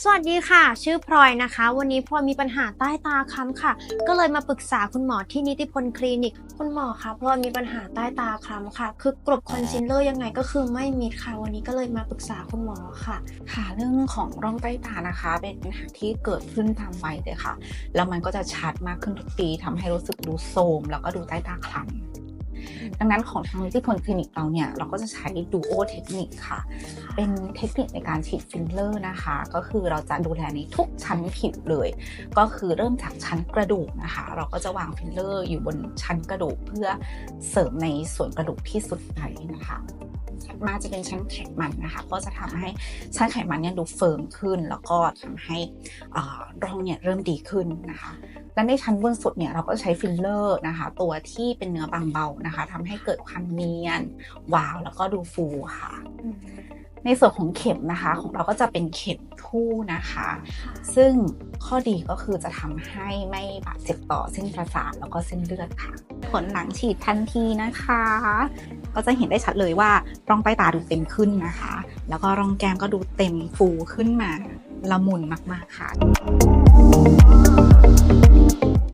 สวัสดีค่ะ ชื่อพลอยนะคะ วันนี้พลอยมีปัญหาใต้ตาค้ำค่ะ ก็เลยมาปรึกษาคุณหมอที่นิติพลคลินิก คุณหมอคะพลอยมีปัญหาใต้ตาค้ำค่ะ คือกรบคอนซีลเลอร์ยังไงก็คือไม่มิดค่ะ วันนี้ก็เลยมาปรึกษาคุณหมอค่ะ ค่ะเรื่องของร่องใต้ตานะคะ เป็นปัญหาที่เกิดขึ้นตามวัยเลยค่ะ แล้วมันก็จะชัดมากขึ้นทุกปีทำให้รู้สึกดูโทรมแล้วก็ดูใต้ตาคล้ำ ดังนั้นของทางนิติพลคลินิกเราเนี่ย เราก็จะใช้ดูโอเทคนิคค่ะ เป็นเทคนิคในการฉีดฟิลเลอร์นะคะ ก็คือเราจะดูแลในทุกชั้นผิวเลย ก็คือเริ่มจากชั้นกระดูกนะคะ เราก็จะวางฟิลเลอร์อยู่บนชั้นกระดูกเพื่อเสริมในส่วนกระดูกที่สุดไปนะคะถัดมาจะเป็นชั้นไขมันนะคะ ก็จะทำให้ชั้นไขมันเนี่ยดูเฟิร์มขึ้น แล้วก็ทำให้ร่องเนี่ยเริ่มดีขึ้นนะคะ และในชั้นบนสุดเนี่ยเราก็ใช้ฟิลเลอร์นะคะ ตัวที่เป็นเนื้อบางเบานะคะทำให้เกิดความเนียนวาวแล้วก็ดูฟูค่ะในส่วนของเข็มนะคะ ของเราก็จะเป็นเข็มทู่นะคะ ซึ่งข้อดีก็คือจะทำให้ไม่บาดเจ็บต่อเส้นประสาทแล้วก็เส้นเลือดค่ะ ผลหลังฉีดทันทีนะคะ ก็จะเห็นได้ชัดเลยว่าร่องใต้ตาดูเต็มขึ้นนะคะ แล้วก็ร่องแก้มก็ดูเต็มฟูขึ้นมาละมุนมากๆค่ะ